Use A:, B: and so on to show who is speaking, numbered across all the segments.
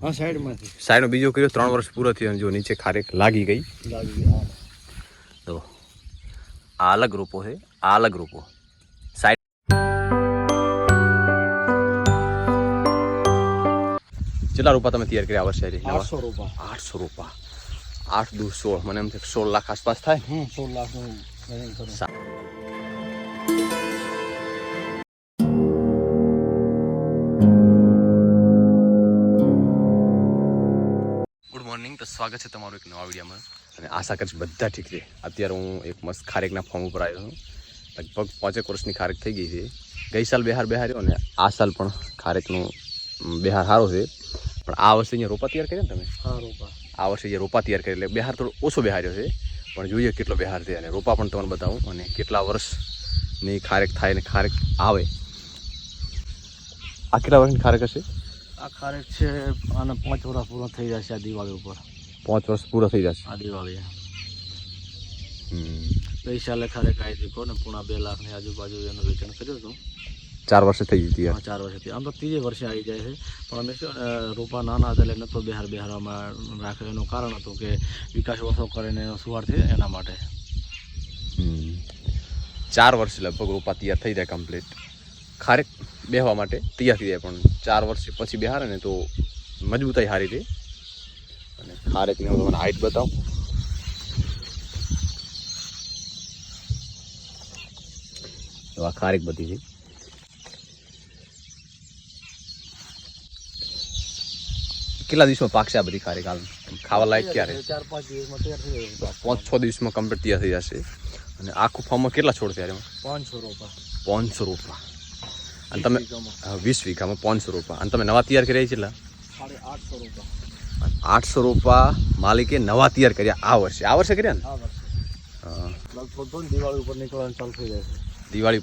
A: હા સાઈડમાંથી
B: સાઈડનો બીજો કર્યો ત્રણ વર્ષ પૂરો થયો અને જો નીચે ખારેક લાગી ગઈ
A: લાગી ગઈ.
B: તો આ અલગ રૂપો છે આ અલગ રૂપો સાઈડ કેટલા રૂપા તમે તૈયાર કર્યા આ વર્ષે હજી? નવા?
A: આઠસો રૂપિયા
B: આઠસો રૂપા આઠ દુ સોળ મને એમ થાય કે સોળ લાખ આસપાસ થાય
A: હમ સોળ લાખનું
B: તો સ્વાગત છે તમારું એક નવા વિડીયોમાં. અને આશા કરીશ બધા ઠીક છે અત્યારે હું એક મસ્ત ખારેકના ફોર્મ ઉપર આવ્યો છું. લગભગ પાંચેક વર્ષની ખારેક થઈ ગઈ છે. ગઈ સાલ બિહાર બેહાર્યો અને આ સાલ પણ ખારેકનું બિહાર સારો છે. પણ આ વર્ષે અહીંયા રોપા તૈયાર કર્યા ને તમે?
A: હા રોપા.
B: આ વર્ષે જે રોપા તૈયાર કરી એટલે બિહાર થોડો ઓછો બિહાર્યો છે. પણ જોઈએ કેટલો બિહાર છે અને રોપા પણ તમને બતાવું અને કેટલા વર્ષની ખારેક થાય અને ખારેક આવે. આ કેટલા વર્ષની ખારેક હશે?
A: આ ખારેક છે અને પાંચ વર્ષ પૂરો થઈ જશે આ દિવાળી ઉપર.
B: પાંચ વર્ષ પૂરા થઈ જશે?
A: આ દિવાળી
B: હમ.
A: ગઈ સાલે ખારેક આવી હતી કોને? પૂણા બે લાખની આજુબાજુ એનું વેચાણ કર્યું હતું.
B: ચાર વર્ષે થઈ ગઈ હતી.
A: હા ચાર વર્ષથી આમ તો ત્રીજે વર્ષે આવી જાય છે. પણ અમે રૂપા નાના હતા એટલે નતો બિહાર બિહારમાં રાખે એનું કારણ હતું કે વિકાસ ઓછો કરે ને એનો સુવાર થાય એના માટે.
B: ચાર વર્ષ લગભગ રોપા તૈયાર થઈ જાય કમ્પ્લીટ ખારેક બેહવા માટે તૈયાર થઈ જાય. પણ ચાર વર્ષ પછી બેહારે ને તો મજબૂતાઈ સારી રહે અને ખારેકની હું તમને હાઈટ બતાવું. તો આ ખારેક બધી છે. કેટલા દિવસમાં પાકશે આ બધી ખારેક હાલ? ખાવા લાયક ક્યારે?
A: ચાર પાંચ દિવસમાં તૈયાર થઈ જાય.
B: પાંચ છ દિવસમાં કમ્પ્લીટ તૈયાર થઈ જશે. અને આખું ફાર્મમાં કેટલા છોડ ત્યારે
A: પાંચસો રોપા.
B: પાંચસો રૂપા. અને તમે વીસ વીઘામાં. પાંચસો રૂપિયા અને તમે નવા તૈયાર કર્યા છે કેટલા?
A: આઠસો રૂપિયા
B: આઠસો રૂપિયા માલિકે નવા તૈયાર કર્યા આ વર્ષે. આ વર્ષે કર્યા ને?
A: દિવાળી ઉપર નીકળવાનું ચાલુ થઈ જાય
B: દિવાળી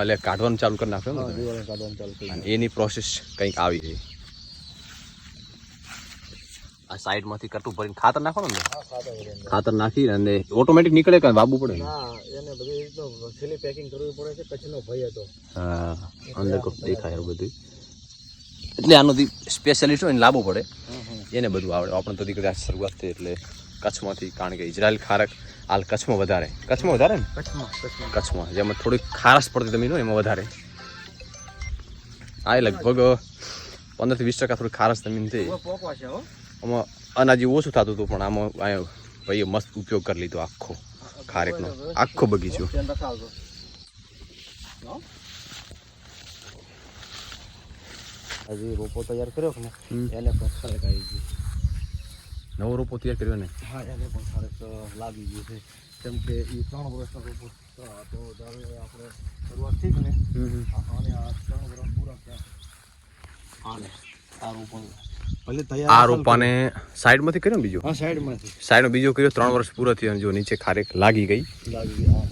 B: એટલે કાઢવાનું ચાલુ કરી નાખ્યું ને એની પ્રોસેસ કંઈક આવી છે આ સાઈડમાંથી કટું ભરીને ખાતર નાખો ને. ખાતર નાખી અને ઓટોમેટિક નીકળે કે વાવવું પડે?
A: એને બધી છેલ્લી પેકિંગ કરવી પડે છે કચ્છનો ભય હતો.
B: હા અંદર દેખાય એવું બધું. એટલે આનો સ્પેશિયાલિસ્ટ હોય ને લાવવો પડે. એને બધું આવડે. આપણે તો દીકરી શરૂઆત થઈ એટલે કચ્છમાંથી કારણ કે ઇઝરાયલ ખારક હાલ કચ્છમાં વધારે. કચ્છમાં વધારે ને?
A: કચ્છમાં કચ્છમાં.
B: જેમાં થોડીક ખારસ પડતી જમીન હોય એમાં વધારે. આ લગભગ પંદરથી વીસ ટકા થોડી ખારસ જમીન થઈ
A: હવે છે હો.
B: આમાં અનાજ ઓછું થતું હતું પણ આમાં ભાઈએ મસ્ત ઉપયોગ કરી લીધો આખો ખારેકનો. આખો બગીચો?
A: હજી રોપો તૈયાર કર્યો કે ને એને પણ ખારેક આવી ગઈ
B: નવો રોપો તૈયાર કર્યો ને?
A: હા એને પણ ખારેક લાગી ગયું છે. કેમ કે એ ત્રણ વર્ષનો રોપો તો આપણે શરૂઆત થઈ ને. આ- આને આ ત્રણ વર્ષ પૂરા થયા. આને આ રોપો
B: આ રોપાને સાઈડમાંથી કર્યો ને બીજો?
A: હા સાઈડમાંથી.
B: સાઈડનો બીજો કર્યો ત્રણ વર્ષ પૂરો થયો જો નીચે ખારેક લાગી ગઈ.
A: લાગી ગઈ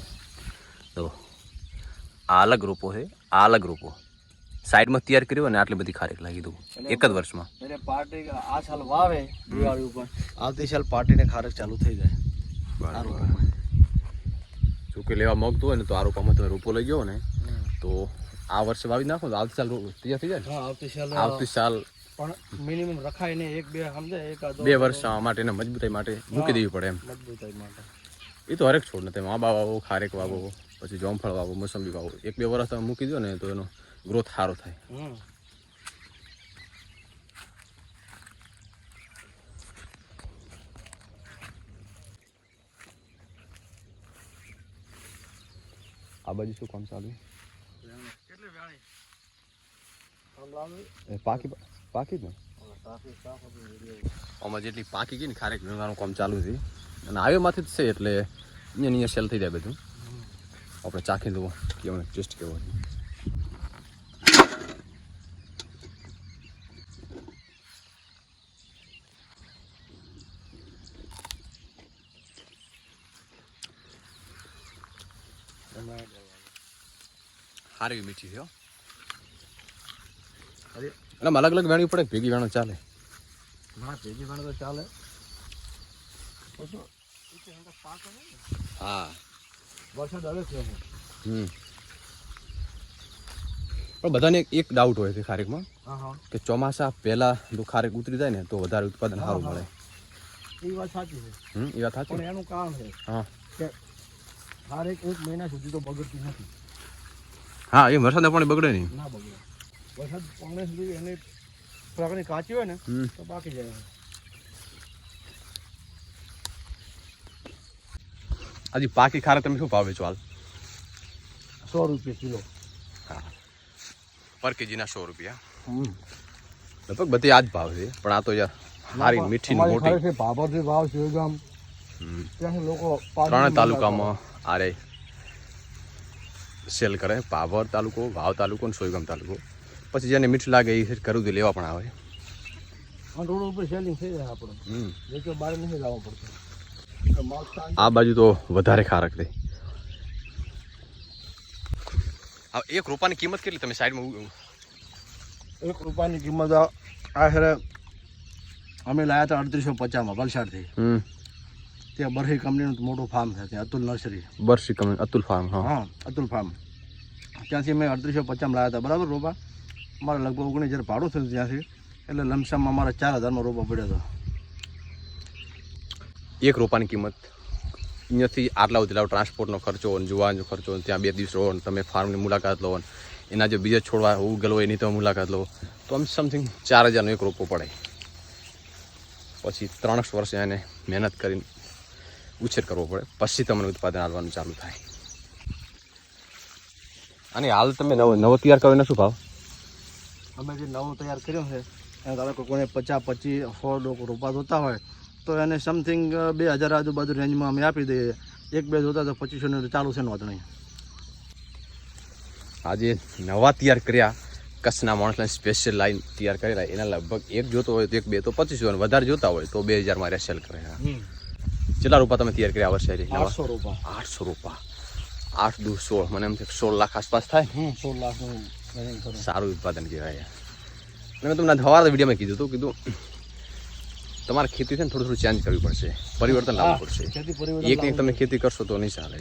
B: તો આ અલગ રોપો છે આ અલગ રોપો. સાઈડમાં તૈયાર કર્યો અને આટલી બધી ખારેક લાગી દઉં એક જ વર્ષમાં.
A: એટલે પાર્ટી આ સાલ વાવે દિવાળી ઉપર. આવતી સાલ પાર્ટીને ખારેક ચાલુ થઈ જાય. જોકે
B: જો કે લેવા માંગતો હોય ને તો આ રોપામાં તમે રોપો લઈ ગયો ને. તો આ વર્ષે વાવી નાખો તો આવતી સાલ તૈયાર થઈ જાય
A: આવતી સાલ
B: આવતી સાલ
A: પણ મિનિમમ રખાય ને એક બે સમજે? એકાદ
B: બે વર્ષ માટે એને મજબૂતાઈ માટે મૂકી દેવી પડે એમ.
A: મજબૂતાઈ માટે.
B: એ તો હરેક છોડ ને તમે. આંબા વાવો ખારેક વાવો પછી જોમફળ વાવો મોસંબી વાવો. એક બે વર્ષ તમે મૂકી દો ને તો એનો ગ્રોથ સારો થાય. આ બાજુ શું કામ ચાલુ?
A: કેટલી
B: પાકી પાકી ને આમાં જેટલી પાકી ગઈ ને ખારેક વીણવાનું કામ ચાલુ છે. અને હાઈવેમાંથી જ છે એટલે અહીંયા અહીંયા સેલ થઈ જાય બધું. આપણે ચાખી દો અમને ટેસ્ટ કેવો સારી મીઠી છે.
A: અરે
B: અને અલગ અલગ વેણવી પડે ભેગી વેણો ચાલે.
A: ના ભેગી વેણો તો ચાલે.
B: હા.
A: વરસાદ આવે છે
B: હમ. પણ બધાને એક- ડાઉટ હોય છે ખારેકમાં
A: હા હા.
B: કે ચોમાસા પહેલા જો ખારેક ઉતરી જાય ને તો વધારે ઉત્પાદન સારું મળે.
A: એ વાત સાચી છે.
B: હમ એ વાત સાચી.
A: એનું કારણ છે
B: હા.
A: કે ખારેક એક મહિના સુધી તો બગડતી નથી.
B: હા એ વરસાદના પણ બગડે નહીં.
A: ના બગડે. વરસાદ પાણી સુધી એને થોડાકની કાચી હોય ને તો બાકી જાય.
B: આજે પાકી ખારે તમે શું ભાવ વેચો હાલ?
A: સો રૂપિયા કિલો.
B: પર કેજીના સો રૂપિયા. લગભગ બધી આ જ ભાવ છે પણ આ તો યાર સારી મીઠી મોટી.
A: ખરેખર ભાવ શિવગામ. ત્યાંથી લોકો
B: ત્રણે તાલુકામાં આરે સેલ કરે પાવર તાલુકો વાવ તાલુકો અને સોયગામ તાલુકો. પછી જેને મીઠ લાગે એ કરવું લેવા પણ આવે.
A: રોડ ઉપર સેલિંગ થઈ જાય આપણે. બહાર નથી જવું પડતું.
B: આ બાજુ તો વધારે ખારક હવે એક રૂપાની કિંમત કેટલી તમે સાઈડમાં
A: એક રૂપાની કિંમત આખરે અમે લાયા હતા અડત્રીસો પચાસમાં વલસાડથી. ત્યાં બરહી કંપનીનું મોટું ફાર્મ છે ત્યાં અતુલ નર્સરી
B: બરસી કંપની અતુલ ફાર્મ હા.
A: હા અતુલ ફાર્મ ત્યાંથી મેં અડત્રીસો પચાસમાં લાયા હતા. બરાબર રોપા? મારે લગભગ ઓગણીસ હજાર ભાડું થયું ત્યાંથી. એટલે લમસમમાં મારે ચાર હજારમાં રોપા પડ્યો હતો.
B: એક રોપાની કિંમત. અહીંયાથી આટલા સુધી ટ્રાન્સપોર્ટનો ખર્ચો અને જોવાનો ખર્ચો ત્યાં બે દિવસ રહો તમે ફાર્મની મુલાકાત લો એના જે બીજા છોડવા ઉગેલો હોય એની તમે મુલાકાત લો. તો આમ સમથિંગ ચાર હજારનો એક રોપો પડે. પછી ત્રણ વર્ષ એને મહેનત કરીને ઉછેર કરવો પડે. પછી તમને ઉત્પાદન આવવાનું ચાલુ થાય. અને હાલ તમે નવો નવો તૈયાર કરો એનો શું ભાવ?
A: અમે જે નવો તૈયાર કર્યો છે એને ધારો કે કોઈને પચાસ પચીસ સો રોપા જોતા હોય તો એને સમથિંગ બે હજાર આજુબાજુ રેન્જમાં અમે આપી દઈએ. એક બે જોતા તો પચીસો ને ચાલુ છે વાત નહીં
B: આજે નવા તૈયાર કર્યા કચ્છના માણસને સ્પેશિયલ લાઈન તૈયાર કરેલા. એના લગભગ એક જોતો હોય તો એક બે તો પચીસો અને વધારે જોતા હોય તો બે હજારમાં રેસેલ કરે. કેટલા રૂપિયા તમે તૈયાર કર્યા વર્ષે
A: આઠસો રૂપા.
B: આઠસો રૂપિયા આઠ દુ સોળ. મને એમ છે સોળ લાખ આસપાસ થાય
A: સોળ લાખ
B: સારું ઉત્પાદન કહેવાય. મેં તમને સવારે વિડીયોમાં કીધું હતું કીધું તમારે ખેતી છે ને થોડું થોડું ચેન્જ કરવી પડશે. પરિવર્તન લાવવું પડશે.
A: એક
B: એક તમે ખેતી કરશો તો નહીં ચાલે.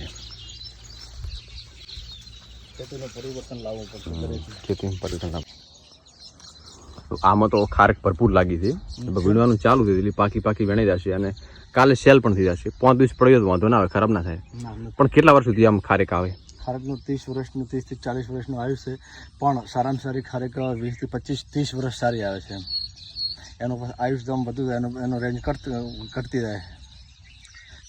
A: પરિવર્તન લાવવું પડશે
B: પરિવર્તન લાવવું. આમાં તો ખારેક ભરપૂર લાગી છે. વીણવાનું ચાલુ થઈ એટલે પાકી પાકી વેણાઈ જશે અને કાલે સેલ પણ થઈ જશે. પાંચ દિવસ પડ્યો તો વાંધો ના આવે ખરાબ ના થાય. પણ કેટલા વર્ષ સુધી આમ ખારેક આવે?
A: ખારેકનું ત્રીસ વર્ષનું ત્રીસથી ચાલીસ વર્ષનું છે. પણ સારામાં સારી ખારેક વીસથી પચીસ ત્રીસ વર્ષ સારી આવે છે. એનું પછી આયુષ તો આમ બધું એનો એનો રેન્જ કરતી રહે.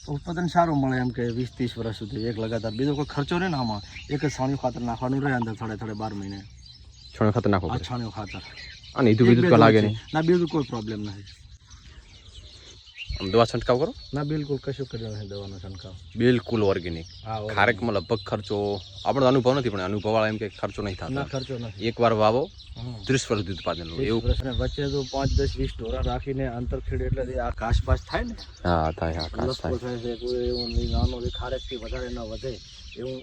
A: ઉત્પાદન સારું મળે એમ કે વીસ ત્રીસ વર્ષ સુધી એક લગાતાર. બીજો કોઈ ખર્ચો નહીં ને આમાં. એક જ છાણિયું ખાતર નાખવાનું રહે અંદર થોડે થોડે બાર મહિને.
B: છાણિયું ખાતર નાખો
A: છાણિયું ખાતર.
B: અને બીજું લાગે નહીં?
A: ના બીજું કોઈ પ્રોબ્લેમ નથી.
B: દવા છંટકાવ કરો?
A: ના બિલકુલ કશું કર્યું નથી દવાનો છંટકાવ.
B: બિલકુલ ઓર્ગેનિક ખારેકમાં લગભગ ખર્ચો આપણો અનુભવ નથી પણ અનુભવ વાળા એમ કે ખર્ચો નહીં થતો.
A: ખર્ચો નથી.
B: એકવાર વાવો ત્રીસ વર્ષ સુધી ઉત્પાદન લો એવું.
A: અને વચ્ચે તો પાંચ દસ વીસ ઢોરા રાખીને અંતર ખેડે એટલે આ ઘાસ થાય ને
B: હા થાય હા
A: ઘાસ
B: થાય.
A: છે કોઈ એવું નાનો ખારેકથી વધારે ન વધે એવું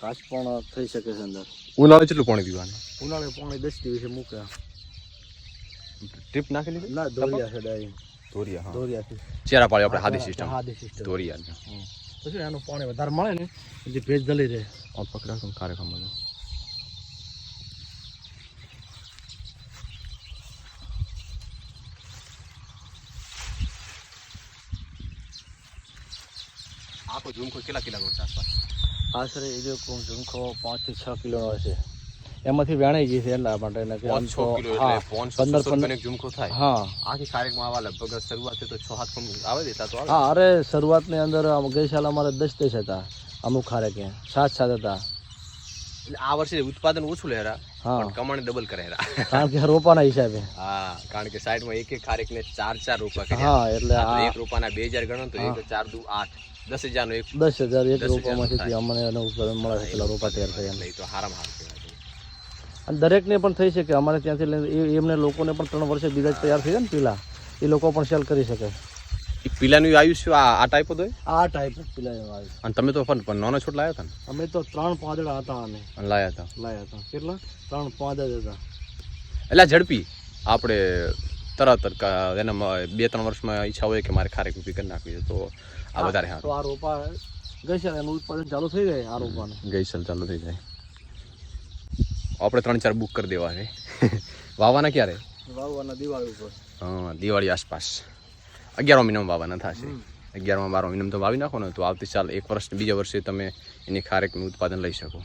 A: ઘાસ પણ થઈ શકે છે અંદર.
B: ઉનાળે કેટલું પાણી પીવાનું?
A: ઉનાળે પાણી દસ દિવસે મૂકે
B: ટીપ નાખી લીધી?
A: ના દોરિયા છે ડાઈ
B: હા. ચેરા પાડી આપણે હાદી સિસ્ટમ
A: હાદી સિસ્ટમ
B: ધોરિયા
A: તો શું એનું પાણી વધારે મળે ને એટલે ભેજ દલી રહે.
B: આ પકડા તો કાર્યક્રમ આખો ઝુમખો કેટલા કિલો આસપાસ?
A: આશરે એ જો ઝુમખો પાંચથી છ કિલોનો હશે. એમાંથી વેણાઈ ગઈ છે એટલા માટે એને કે
B: છ કિલો એટલે
A: પંદર
B: ઝુમખો થાય.
A: હા.
B: આખી કાર્યક્રમ આવા લગભગ શરૂઆત તો છ હાથ પણ આવે દેતા તો
A: હા અરે શરૂઆતની અંદર ગઈ સાલ અમારે દસ દસ હતા અમુક ખારેકે સાત સાત હતા.
B: આ વર્ષે ઉત્પાદન ઓછું લેરા પણ કમાણી ડબલ કરેરા
A: કારણ કે રોપાના હિસાબે.
B: હા કારણ કે સાઈડમાં એક એક ખારેક ને ચાર ચાર રોપા કર્યા.
A: હા એટલે
B: એક રોપાના બે હજાર ગણો તો એક ચાર દુ આઠ દસ હજાર નો એક
A: દસ હજાર એક રોપામાંથી અમને એનું ઉત્પાદન મળે છે રોપા તૈયાર થયા
B: તો હારામાં હાર કહેવાય.
A: અને દરેકને પણ થઈ શકે. અમારે ત્યાંથી લઈને એ- એમને લોકોને પણ ત્રણ વર્ષે બીજા જ તૈયાર થઈ જાય ને પીલા. એ લોકો પણ સેલ કરી શકે.
B: એ પીલાનું આયુષ્ય આ આ ટાઈપ હતો હોય?
A: આ ટાઈપ પીલા આવ્યું
B: અને તમે તો પણ નાનો છોડ લાવ્યા હતા ને?
A: અમે તો ત્રણ પાંદડા હતા
B: અને લાવ્યા હતા?
A: લાયા હતા. કેટલા? ત્રણ પાંદ જ હતા.
B: એટલે ઝડપી આપણે તરત એના બે ત્રણ વર્ષમાં ઈચ્છા હોય કે મારે ખારેક ઊભી કરી નાખવી છે તો આ વધારે
A: તો આ રોપા ગઈ છે એનું ઉત્પાદન ચાલુ થઈ જાય આ રોપાનું?
B: ગઈ સાલ ચાલુ થઈ જાય. આપણે ત્રણ ચાર બુક કરી દેવા છે. વાવવાના ક્યારે?
A: વાવવાના દિવાળી ઉપર.
B: હા દિવાળી આસપાસ. અગિયારમા મહિનામાં વાવવાના થશે. અગિયારમા બારમા મહિનામાં તો વાવી નાખો ને તો આવતી સાલ એક વર્ષ બીજા વર્ષે તમે એની ખારેકનું ઉત્પાદન લઈ શકો.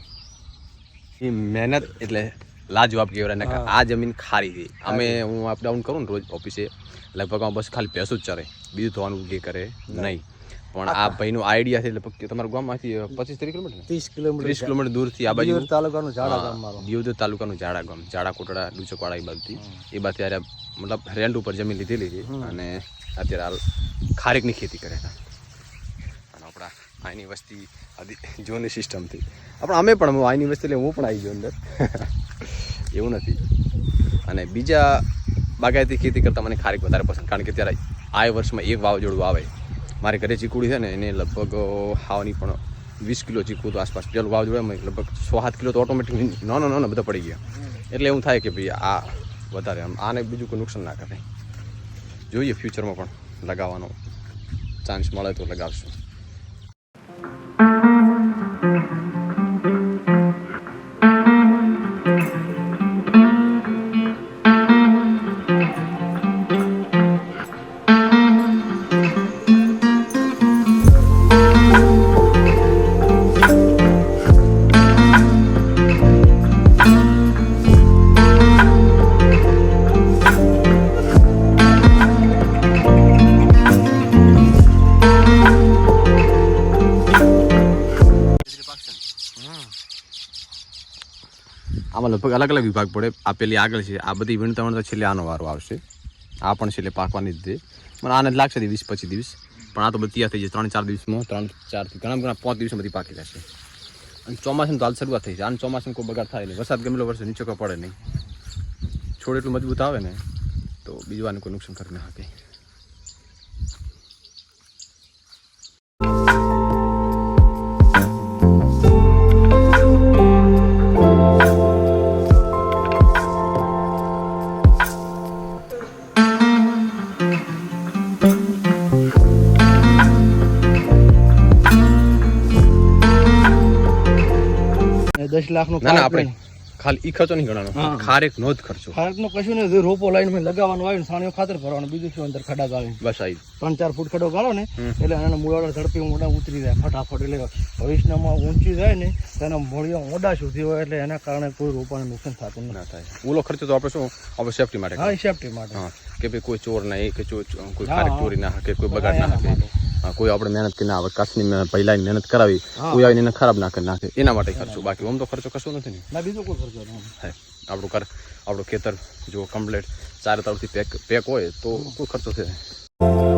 B: એ મહેનત એટલે લાજવાબ કહેવાય ને આ જમીન ખારી છે. અમે હું અપડાઉન કરું ને રોજ ઓફિસે લગભગ બસ ખાલી ભેંસો જ ચરે. બીજું થવાનું કે કરે નહીં. પણ આ ભાઈનો આઈડિયા છે લગભગ તમારા ગામમાંથી પચીસ ત્રીસ કિલોમીટર
A: ત્રીસ કિલોમીટર
B: ત્રીસ કિલોમીટર દૂરથી આ બાજુ.
A: તાલુકાનું ઝાડા ગામ મારો.
B: દિયોદર તાલુકાનું ઝાડા ગામ ઝાડા કોટડા ડુચકવાડા એ બાજુથી. એ બાદ ત્યારે મતલબ રેન્ટ ઉપર જમીન લીધેલી છે અને અત્યારે હાલ ખારેકની ખેતી કરે છે. અને આપણા અહીંની વસ્તી જોની સિસ્ટમથી. આપણે અમે પણ અહીંની વસ્તી એટલે હું પણ આવી ગયો અંદર. એવું નથી. અને બીજા બાગાયતી ખેતી કરતાં મને ખારેક વધારે પસંદ. કારણ કે ત્યારે આ વર્ષમાં એક વાવાઝોડું આવે. મારે ઘરે ચીકુડી છે ને, એને લગભગ હાવની પણ વીસ કિલો ચીકુ તો આસપાસ. પેલું વાવ જોડે લગભગ સો સાત કિલો તો ઓટોમેટિક ન ન બધા પડી ગયા. એટલે એવું થાય કે ભાઈ આ વધારે આમ, આને બીજું કોઈ નુકસાન ના કરે. જોઈએ ફ્યુચરમાં પણ લગાવવાનો ચાન્સ મળે તો લગાવશું. અલગ અલગ વિભાગ પડે. આ પેલી આગળ છે, આ બધી વીણતા તો છેલ્લે આનો વારો આવશે. આ પણ છેલ્લે પાકવાની જ મને આને લાગશે વીસ પચીસ દિવસ. પણ આ તો બધી તૈયાર થઈ જશે ત્રણ ચાર દિવસમાં, ત્રણ ચારથી ઘણા ઘણા પાંચ દિવસમાં બધી પાકી જશે. અને ચોમાસાની તો હાલ શરૂઆત થઈ છે. આને ચોમાસામાં કોઈ બગાડ થાય નહીં. વરસાદ ગમેલો વર્ષે નીચે પડે નહીં. છોડ એટલું મજબૂત આવે ને, તો બીજું કોઈ નુકસાન કરી ના શકે.
A: લાખનો
B: ના ના આપણે ખાલી ઈ ખર્ચો નહીં ગણવાનો ખારેક નો જ ખર્ચો.
A: ખારેક નો કશું નહીં રોપો લાઈનમાં લગાવવાનો આવે સાણીઓ ખાતર ભરવાનું બીજું શું અંદર ખડા ગાળે.
B: બસ આવી
A: ત્રણ ચાર ફૂટ ખડો ગાળો ને એટલે એના મૂળાડા ઝડપી મોઢા ઉતરી જાય ફટાફટ એટલે ભવિષ્યમાં ઊંચી જાય ને તેના મૂળિયા મોઢા સુધી હોય એટલે એના કારણે કોઈ રોપાને નુકસાન થતું
B: ના થાય. ઓલો ખર્ચો તો આપણે શું? આપણે સેફટી માટે
A: હા સેફટી માટે.
B: હા કે ભાઈ કોઈ ચોર ના કે કોઈ ખારેક ચોરી ના કે કોઈ બગાડ ના. હા, કોઈ આપણે મહેનત કરી ના આવે કાશની પહેલા મહેનત કરાવી. કોઈ આવીને એને ખરાબ ના કરી નાખે એના માટે ખર્ચો બાકી આમ તો ખર્ચો કશું નથી ને
A: ના બીજો કોઈ ખર્ચો
B: હા આપણું કર આપણું ખેતર જો કમ્પ્લેટ ચારે તરફથી પેક પેક હોય તો કોઈ ખર્ચો નહીં.